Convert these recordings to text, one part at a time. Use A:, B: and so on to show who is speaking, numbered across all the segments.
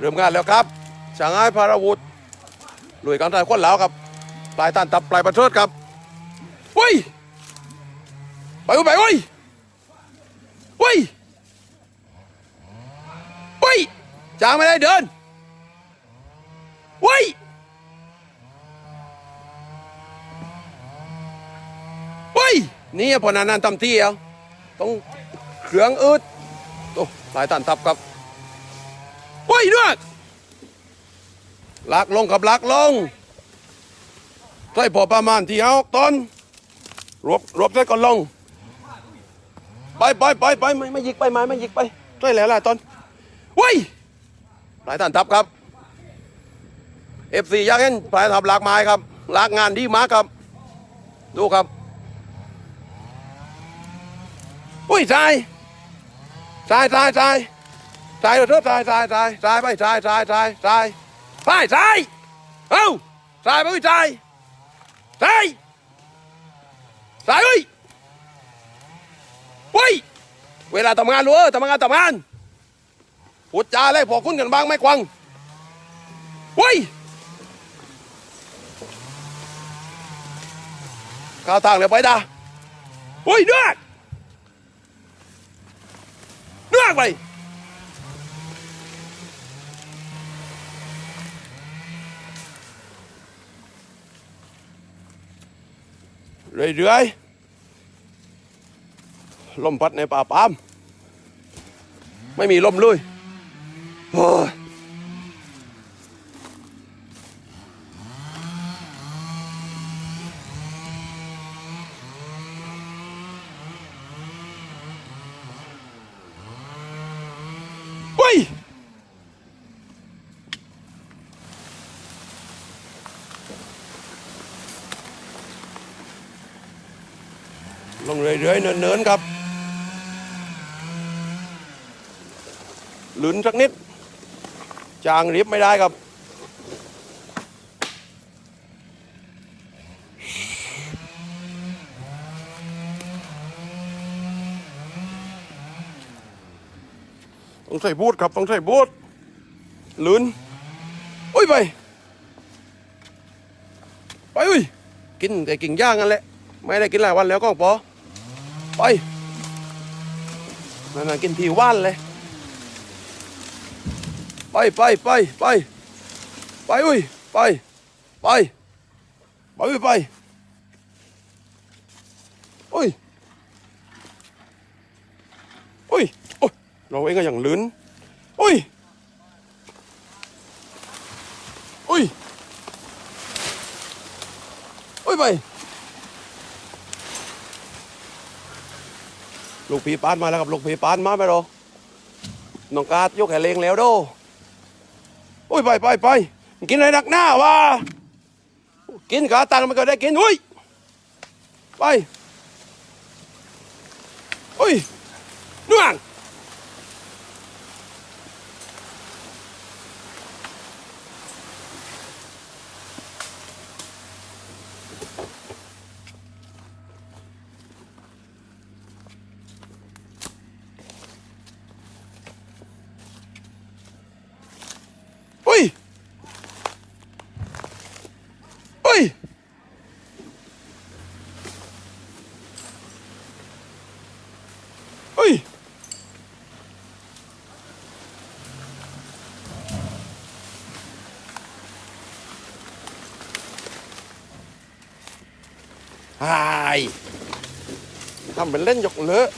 A: เริ่มงานแล้วครับช่างไอ้พาราวุธลุยกันไทยคนแล้วครับ ปลายตันตับปลายประเทิดครับเฮ้ยไปเว้ยไปเว้ยเฮ้ยเฮ้ยจางไม่ได้เดินเฮ้ยเฮ้ยนี่พอนันนันทำที่เอาต้องเครื่องอืดโอ้ปลายตันตับครับ เฮ้ยด้วยลักลงกับลักลงใส่พอประมาณที่เอาตอนรวบรวบใส่ก่อนลง ไปไปไปไปไม่ไม่หยิกไปไม้ไม่หยิกไปใส่แล้วล่ะตอนเว้ยปลายฐานทัพครับเอฟซียักษ์เห็นปลายทัพหลากไม้ครับหลากงานดีมากครับ ดูครับอุ้ยทรายทรายทรายทราย ทรายเถอะทรายทรายทรายทรายไปทรายทรายทรายทรายไปทรายเอ้าทรายไปอุ้ยทรายใส่ใส่เฮ้ยเฮ้ยเวลาทำงานรู้เออทำงานทำงานพูดจาอะไรพอคุ้นกันบ้างไหมควังเฮ้ยข้าวทางเลยไปด่าเฮ้ยเดือดเดือดไป เรื่อยๆลมพัดในป่าปาม ไม่มีลมเลยโอ้ยเฮ้ย ลงเรื่อยๆ เนินๆ ครับหลุนสักนิด จางรีบไม่ได้ครับ ต้องใส่บูทครับ ต้องใส่บูทหลุนอุ้ยไป ไปอุ้ย กินแต่กิ่งย่างกันแหละ ไม่ได้กินหลายวันแล้วก็พอ ไปนั่นๆกินทีว่านเลย ไปไปไปไปไปอุ้ยไปไปไปอุ้ยไปอุ้ยอุ้ยโอ้ยเราเองก็อย่างลื่นอุ้ยอุ้ยอุ้ยไป ลูกผีปานมาแล้วครับลูกผีปานมาไปหรอน้องกาดยกแขนเลงแล้วโดโอ้ยไปไปไปกินอะไรหนักหน้าวะกินกาตังมันก็ได้กินอุ้ยไปอุ้ยน่วงอุ้ยอุ้ย อุ้ยไอ้ทำเป็นเล่นหยกเลอะ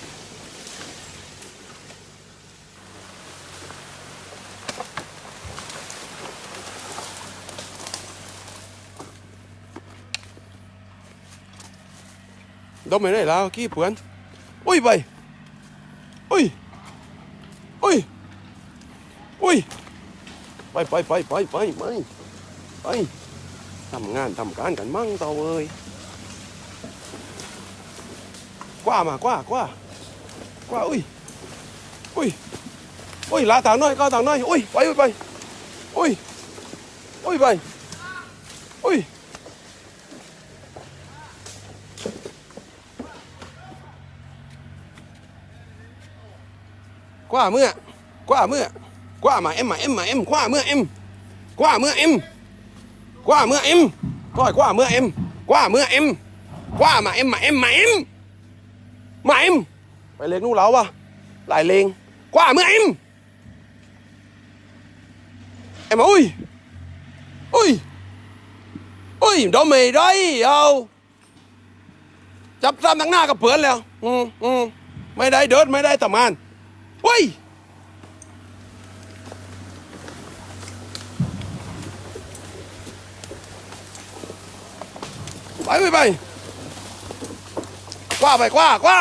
A: đâu mày đây là kia buồn ui vậy ui ui ui ไปไปไปไปไปไปไปทำงานทำการกันมั่งเตาเอ้ยกว่ามากว่ากว่ากว่าอุ้ยอุ้ยอุ้ยลาทางน้อยก้าวทางน้อยอุ้ยไปอุ้ยไปอุ้ยอุ้ยไปอุ้ย กว่าเมื่อกว่าเมื่อกว่ามาเอ็มมาเอ็มมาเอ็มกว่าเมื่อเอ็มกว่าเมื่อเอ็มกว่าเมื่อเอ็มก้อยกว่าเมื่อเอ็มกว่าเมื่อเอ็มกว่ามาเอ็มมาเอ็มมาเอ็มมาเอ็มไปเลงนู่นแล้ววะหลายเลงกว่าเมื่อเอ็มเอ็มอุ้ยอุ้ยอุ้ยดอมไม่ได้เอาจับซ้ำทั้งหน้ากับเผือนแล้ว อืมอืมไม่ได้เดินไม่ได้ทำงาน เฮ้ยไปไปไ